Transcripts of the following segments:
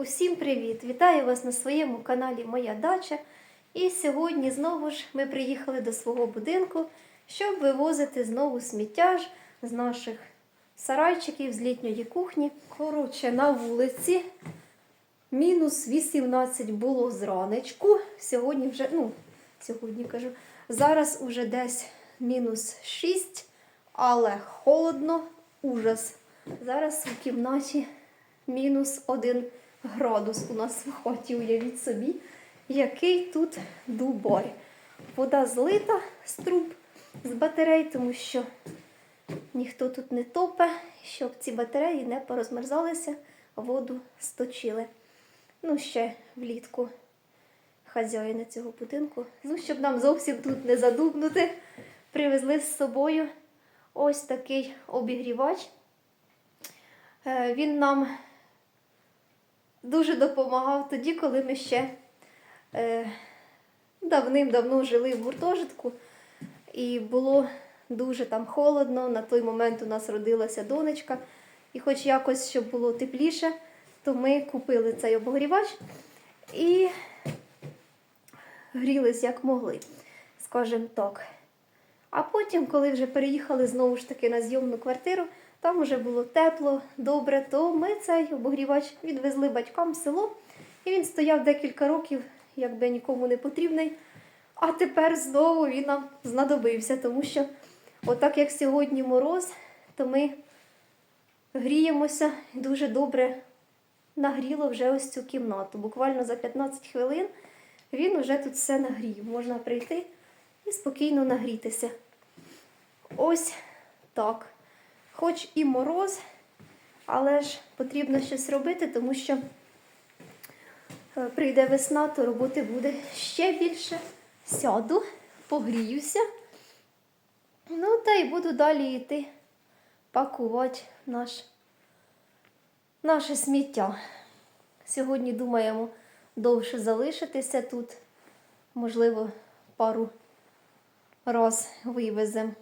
Усім привіт! Вітаю вас на своєму каналі Моя Дача. І сьогодні знову ж ми приїхали до свого будинку, щоб вивозити знову сміття з наших сарайчиків з літньої кухні. Коротше, на вулиці мінус 18 було зранечку. Сьогодні вже, ну, сьогодні кажу, зараз уже десь мінус 6, але холодно, ужас. Зараз у кімнаті мінус 1 градус у нас в хаті, уявіть собі, який тут дубар. Вода злита з труб, з батарей, тому що ніхто тут не топе, щоб ці батареї не порозмерзалися, воду сточили. Ну, ще влітку хазяїни цього будинку. Ну, щоб нам зовсім тут не задубнути, привезли з собою ось такий обігрівач. Е, Він нам дуже допомагав тоді, коли ми ще е, давним-давно жили в гуртожитку, і було дуже там холодно. На той момент у нас родилася донечка, і хоч якось, щоб було тепліше, то ми купили цей обогрівач і грілись як могли, скажімо так. А потім, коли вже переїхали знову ж таки на зйомну квартиру, там вже було тепло, добре, то ми цей обогрівач відвезли батькам в село, і він стояв декілька років, якби нікому не потрібний. А тепер знову він нам знадобився, тому що, отак як сьогодні мороз, то ми гріємося і дуже добре нагріло вже ось цю кімнату. Буквально за 15 хвилин він вже тут все нагрів. Можна прийти і спокійно нагрітися. Ось так. Хоч і мороз, але ж потрібно щось робити, тому що е, прийде весна, то роботи буде ще більше. Сяду, погріюся. Ну, та й буду далі йти пакувати наш, наше сміття. Сьогодні думаємо довше залишитися тут. Можливо, пару раз вивеземо.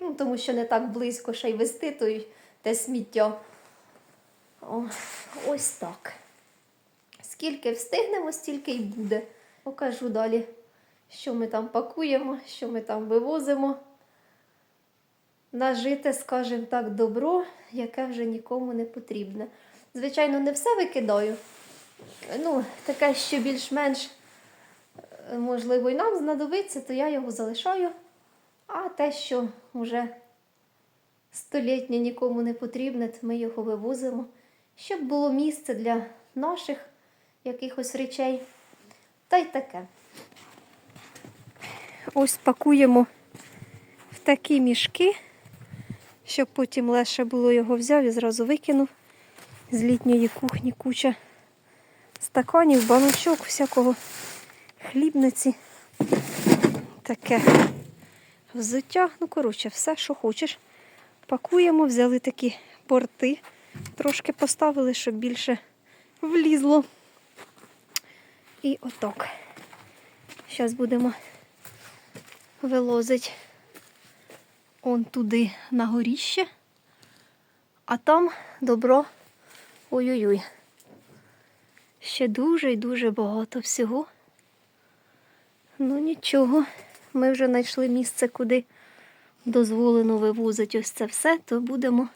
Ну, тому що не так близько ще й вести той, те сміття. О, ось так. Скільки встигнемо, стільки й буде. Покажу далі, що ми там пакуємо, що ми там вивозимо. Нажите, скажімо так, добро, яке вже нікому не потрібне. Звичайно, не все викидаю. Ну, таке, що більш-менш, е, можливо, і нам знадобиться, то я його залишаю. А те, що вже столітнє нікому не потрібне, ми його вивозимо, щоб було місце для наших якихось речей. Та й таке. Ось пакуємо в такі мішки, щоб потім легше було його взяв і зразу викинув з літньої кухні куча стаканів, баночок, всякого хлібниці. Таке взуття. Ну, коротше, все, що хочеш. Пакуємо, взяли такі порти, трошки поставили, щоб більше влізло. І отак. Зараз будемо вилозити он туди на горіще, а там добро ой-ой-ой. Ще дуже і дуже багато всього. Ну нічого ми вже знайшли місце, куди дозволено вивозити ось це все, то будемо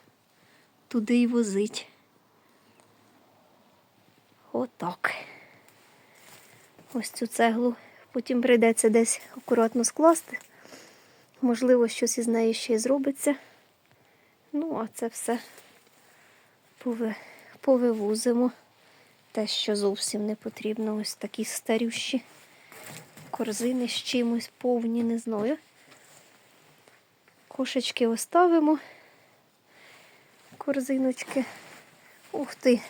туди й возити. Отак. Ось цю цеглу. Потім прийдеться десь акуратно скласти. Можливо, щось із неї ще й зробиться. Ну, а це все пови... повивозимо. Те, що зовсім не потрібно, ось такі старющі корзини з чимось повні, не знаю. Кошечки оставимо. Корзиночки. Ух ти!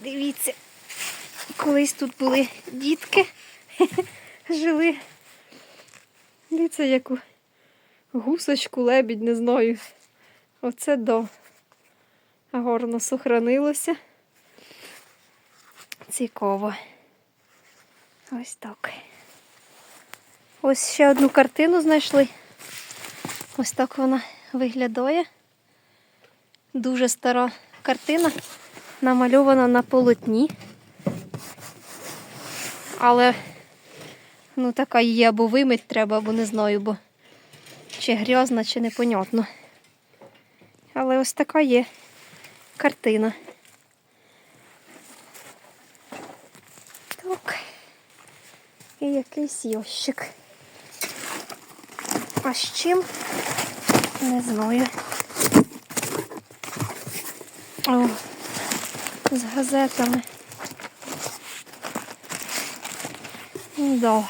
Дивіться, колись тут були дітки, жили. Дивіться, яку гусочку, лебідь, не знаю. Оце до. Гарно сохранилося. Цікаво. Ось так. Ось ще одну картину знайшли. Ось так вона виглядає. Дуже стара картина, намальована на полотні. Але ну така її або вимить треба, або не знаю, бо чи грязна, чи непонятно. Але ось така є картина. Так. І якийсь ящик. А з чим? Не знаю. О, з газетами. Да.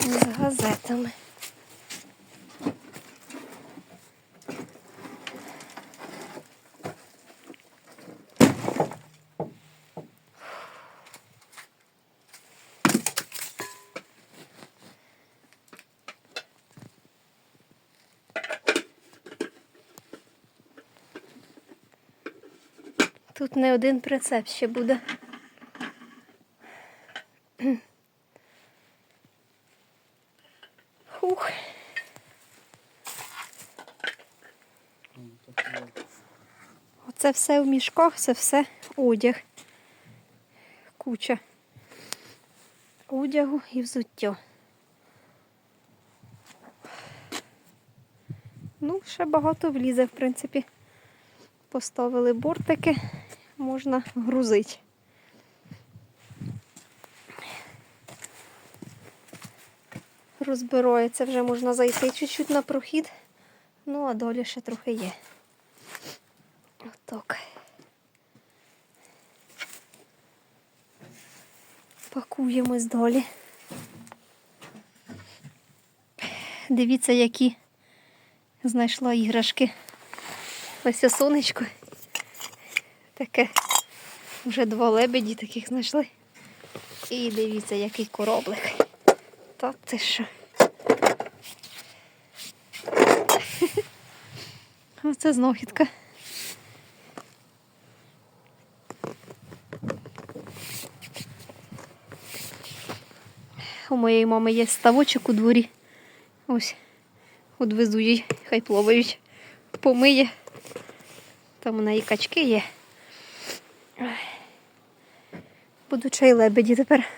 З газетами. Тут не один прицеп ще буде. Хух. Оце все в мішках, це все одяг. Куча одягу і взуття. Ну, ще багато влізе, в принципі. Поставили бортики, можна грузити. Розбирається, вже можна зайти чуть-чуть на прохід. Ну, а долі ще трохи є. Отак. Пакуємось далі. Дивіться, які знайшла іграшки. Ось сонечко. Таке. Вже два лебеді таких знайшли. І дивіться, який кораблик. Та ти що? Оце знахідка. У моєї мами є ставочок у дворі. Ось. Одвезу їй, хай плавають. Помиє. Там у неї качки є. Ой. Буду чай лебеді тепер.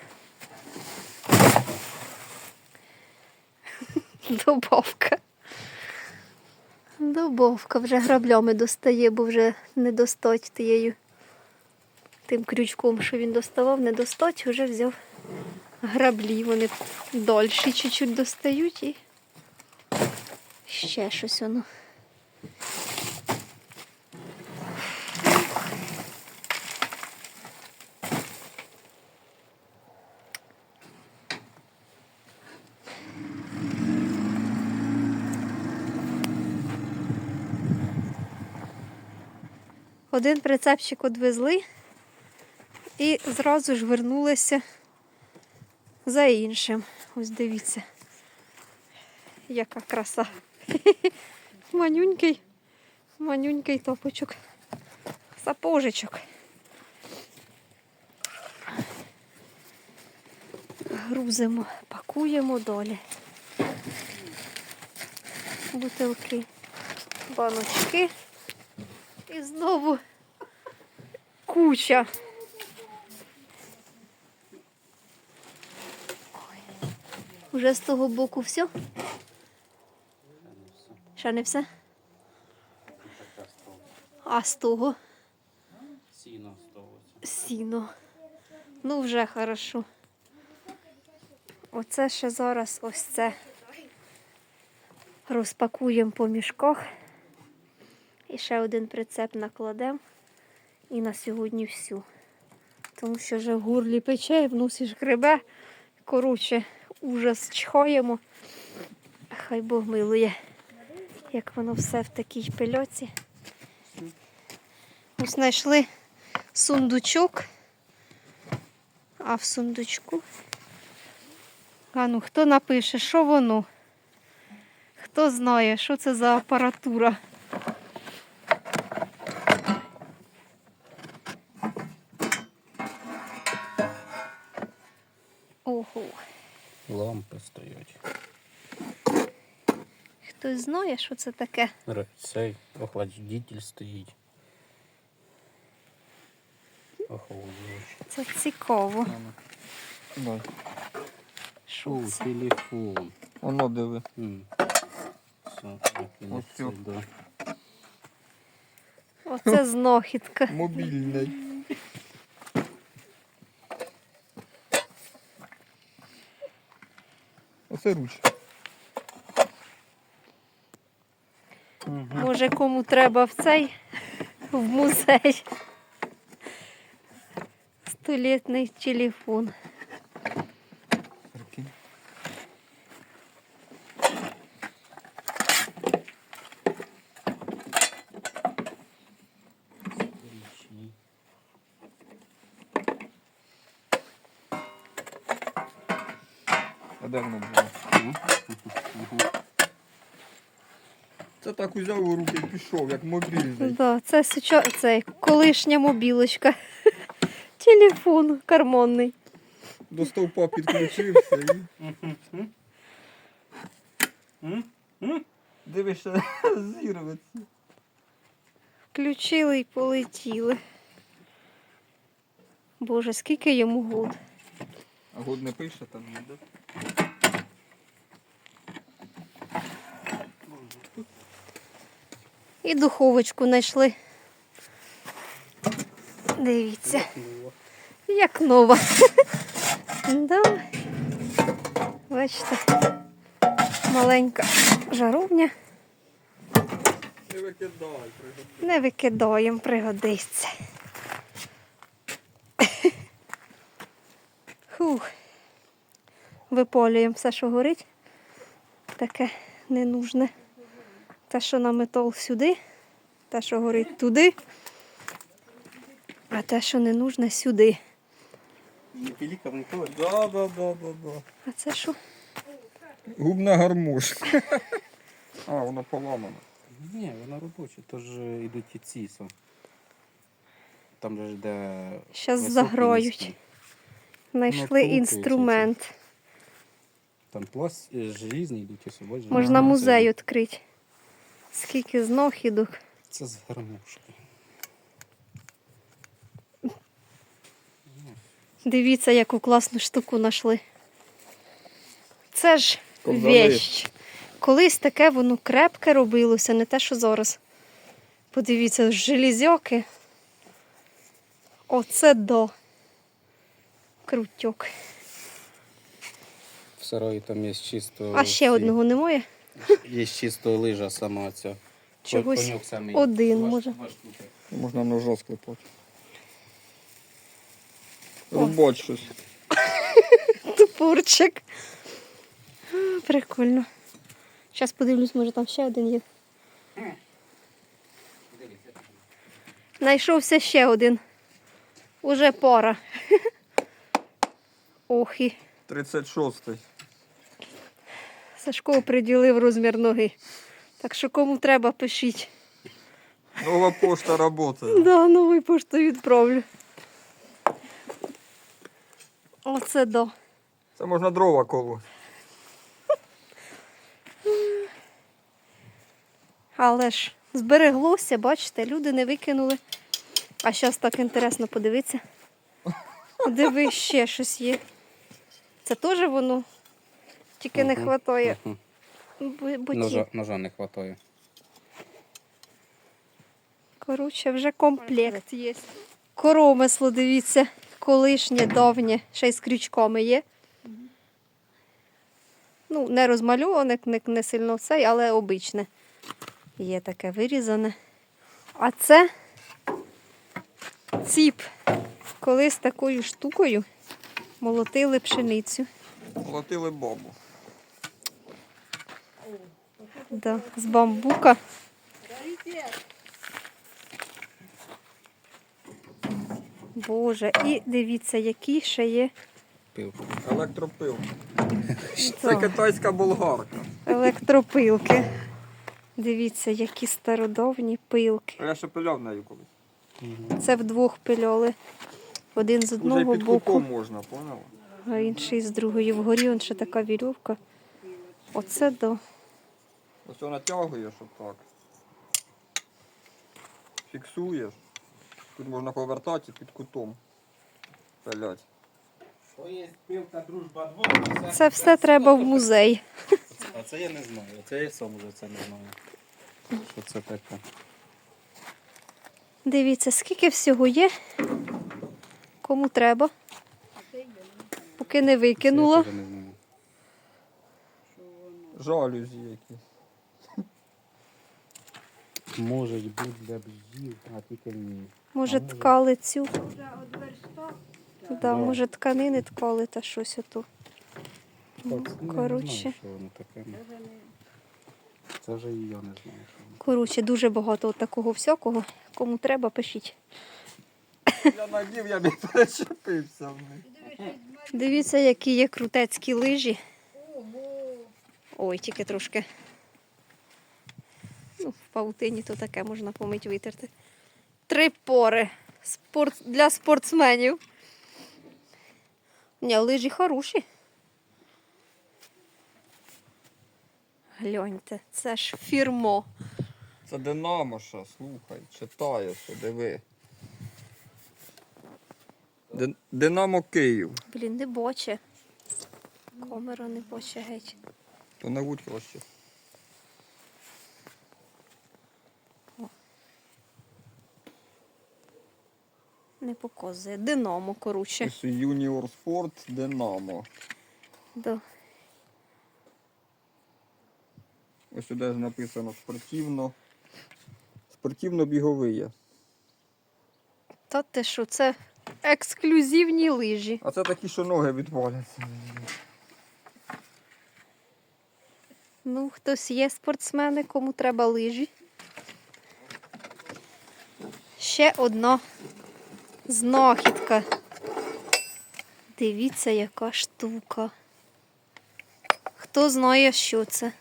Добавка. Добавка вже граблями достає, бо вже не достать тією тим крючком, що він доставав, не достать, вже взяв граблі. Вони дольші чуть-чуть достають і ще щось воно. Один прицепчик одвезли і зразу ж вернулися за іншим. Ось дивіться, яка краса. Манюнький, манюнький топочок, сапожечок. Грузимо, пакуємо долі. Бутилки, баночки. І знову куча. Уже з того боку все? Ще не все? А з того Сіно стовується. сіно. Ну, вже хорошо. Оце ще зараз ось це розпакуємо по мішках. І ще один прицеп накладемо. І на сьогодні всю. Тому що вже в горлі пече, в носі ж грибе. Коротше, ужас чхаємо. Хай Бог милує, як воно все в такій пельоці. Ось знайшли сундучок. А в сундучку. А ну, хто напише, що воно? Хто знає, що це за апаратура? Хтось знає, що це таке? Цей охладитель стоїть. Охолоджувач. Це цікаво. Дай. Що О, це? телефон. Воно диви. М. Все, Ось цю. сюди. Оце знахідка. Мобільний. Оце ручка. Може, кому треба в цей в музей. Столітний телефон. А де воно було? Це так узяв у руки і пішов, як мобільний. Да, це суча... цей колишня мобілочка. Телефон кармонний. До стовпа підключився і. Дивишся, зірветься. Включили і полетіли. Боже, скільки йому год. А год не пише там, ні, да? І духовочку знайшли. Дивіться, як нова. да. Бачите, маленька жаровня. Не викидай, пригодиться. Не викидаємо, пригодиться. Хух. Виполюємо все, що горить. Таке ненужне. Те, що на метал сюди, те, що горить туди, а те, що не нужне, сюди. Не пілікав ніколи. Да, да, да, да, да. А це що? Губна гармошка. А, воно поламано. Ні, вона робоча, то ж йдуть і ці. Там же де. Заграють. низький. Знайшли інструмент. Там пласт е, желізні йдуть ось бачиш. Можна музей відкрити. Скільки знахідок. Це з гармошки. Дивіться, яку класну штуку знайшли. Це ж Ковзани. вещь. Колись таке воно крепке робилося, не те, що зараз. Подивіться, железяки. Оце до. Крутьок. В сарої там є чисто. А ще одного немає? Є чисто лижа сама ця. Чогось Конюк самий. один, Два- може. два штуки. Можна ножа склепати. Рубать щось. Тупурчик. А, Прикольно. Зараз подивлюсь, може там ще один є. Знайшовся ще один. Уже пора. Ох і 36-й. Сашко приділив розмір ноги. Так що кому треба, пишіть. Нова пошта працює. Да, новий поштою відправлю. Оце до. Це можна дрова колоти. Але ж збереглося, бачите, люди не викинули. А зараз так інтересно подивитися. Диви, ще щось є. Це теж воно. Тільки не вистачає Ножа, ножа не вистачає. Коротше, вже комплект є. Коромисло, дивіться, колишнє, давнє, ще й з крючками є. Ну, не розмальоване, не, не сильно цей, але обичне. Є таке вирізане. А це ціп. Колись такою штукою молотили пшеницю. Молотили бабу. Да, з бамбука. Боже, і дивіться, які ще є Пив. Електропил. Це китайська болгарка. електропилки. Дивіться, які стародавні пилки. А я ще пиляв нею колись. Це вдвох пильоли. Один з Уже одного під боку, можна, поняла? а інший з другої. Вгорі он ще така вірьовка. Оце до. Ось вона натягуєш отак. Фіксуєш. Тут можна повертати під кутом. Пилять. То є спілка дружба 2. Це все треба в музей. А це я не знаю. Це я сам уже це не знаю. Що це таке? Дивіться, скільки всього є. Кому треба. Поки не знаю. Жалюзі які. Може бути для бджіл, а тільки ні. Може, ткали цю. Вже. Да, може, тканини ткали та щось оту. Так, ну, я не коротше. знаю, що воно таке. Вже не Це вже і я не знаю. Що воно. Коротше, дуже багато от такого всякого. Кому треба, пишіть. Я надів, я не перечепився в них. Дивіться, які є крутецькі лижі. Ого. Ой, тільки трошки. Ну, в павутині то таке можна помить витерти. Три пори Спорт... для спортсменів. Ні, лижі хороші. Гляньте, це ж фірмо. Це Динамо ще, слухай, читає, що диви. Дин- Динамо Київ. Блін, не боче. Камера не боче геть. То не будь краще. Не показує. Динамо, коротше. Юніор Спорт Динамо. Да. Ось сюди ж написано спортивно. Спортивно-біговиє. Та ти що, це ексклюзивні лижі. А це такі, що ноги відваляться. Ну, хтось є спортсмени, кому треба лижі. Ще одна знахідка. Дивіться, яка штука. Хто знає, що це?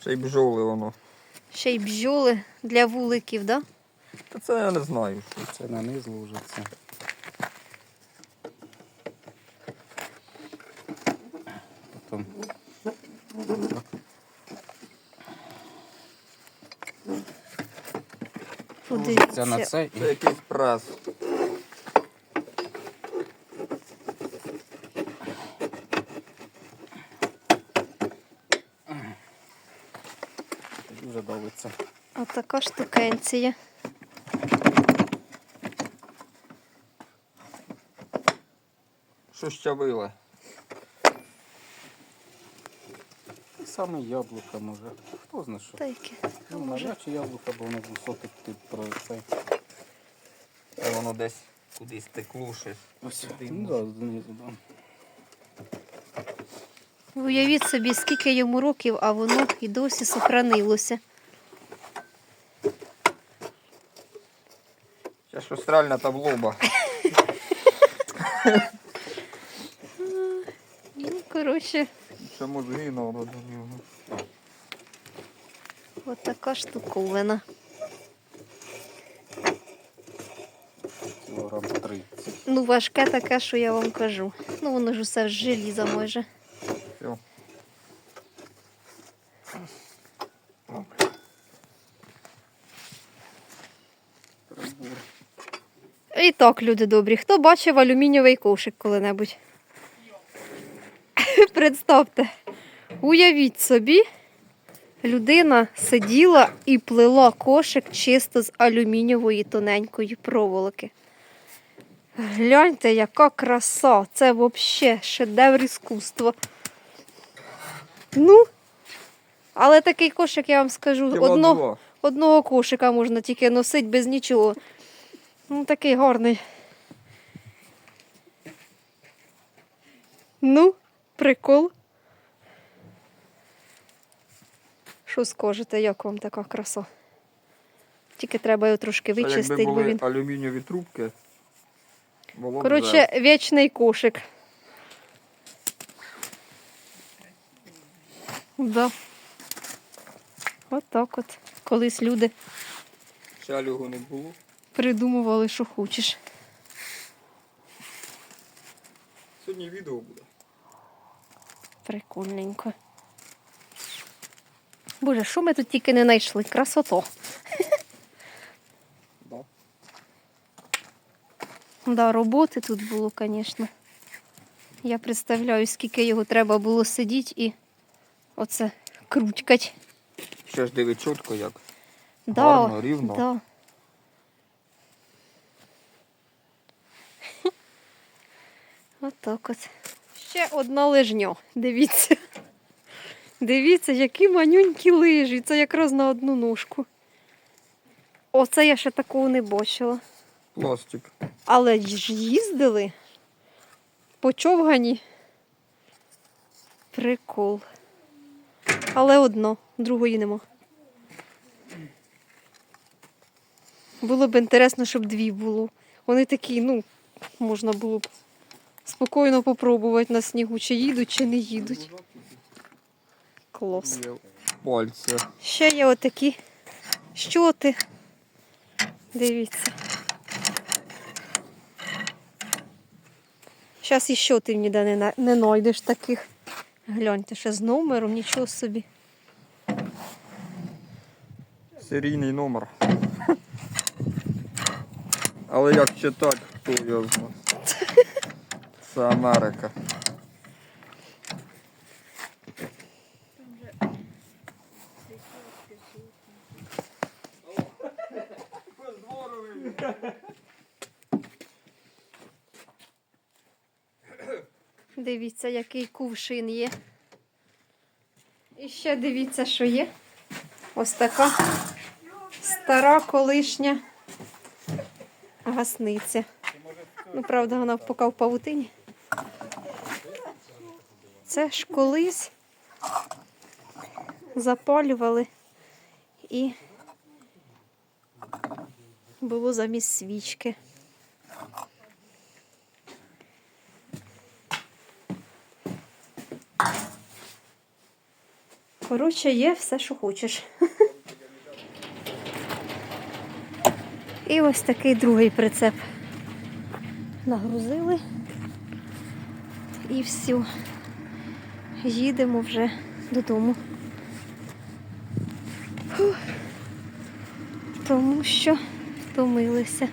Ще й бджоли воно. Ще й бджоли для вуликів, да? Та це я не знаю. Це на низ ложиться. Потім це на це Це якийсь прес. тоді вже давиться. Отака штукенція. Що щавили? Саме яблука може. Хто знає що? Та яке? Ну, навряд чи яблука, бо воно високе тут про це. Та воно десь кудись текло щось. Ось, ну да, знизу, да. Уявіть собі, скільки йому років, а воно і досі сохранилося. Ще що стрельна таблоба. Ну, коротше, Ще мозги треба до нього. отака штуковина. Кілограм 30. Ну, важке таке, що я вам кажу. Ну, воно ж усе з желіза може. Все. І так, люди добрі, хто бачив алюмінієвий ковшик коли-небудь? Представте, уявіть собі, людина сиділа і плела кошик чисто з алюмінієвої тоненької проволоки. Гляньте, яка краса! Це взагалі шедевр іскусства. Ну, але такий кошик, я вам скажу, Кіла одно, одного кошика можна тільки носити без нічого. Ну, такий гарний. Ну, прикол. Що скажете, як вам така краса? Тільки треба його трошки Це якби вичистити, бо він. алюмінієві трубки. Було Коротше, вічний кошик. Да. От так от. Колись люди вже. Шалюгу не було. придумували, що хочеш. Сьогодні відео буде. Прикольненько. Боже, що ми тут тільки не знайшли? Красото. Да. Да, роботи тут було, звісно. Я представляю, скільки його треба було сидіти і оце крутькать. Ще ж диви чітко як. Да, Гарно, рівно. Да. Отак от. Ще одна лижня. Дивіться. Дивіться, які манюнькі лижі. Це якраз на одну ножку. Оце я ще такого не бачила. Пластик. Але ж їздили. Почовгані. Прикол. Але одно, другої нема. Було б інтересно, щоб дві було. Вони такі, ну, можна було б спокійно попробувати на снігу, чи їдуть, чи не їдуть. Клас. Пальце. Ще є отакі щоти. Дивіться. Зараз і щотів ніде не, не знайдеш таких. Гляньте, ще з номером, нічого собі. Серійний номер. Але як читати, хто його знає. Це Америка. Дивіться, який кувшин є. І ще дивіться, що є. Ось така стара колишня гасниця. Ну, правда, вона поки в павутині. Це ж колись запалювали і було замість свічки. Коротше, є все, що хочеш. І ось такий другий прицеп. Нагрузили. І все. Їдемо вже додому. Фух. Тому що втомилися.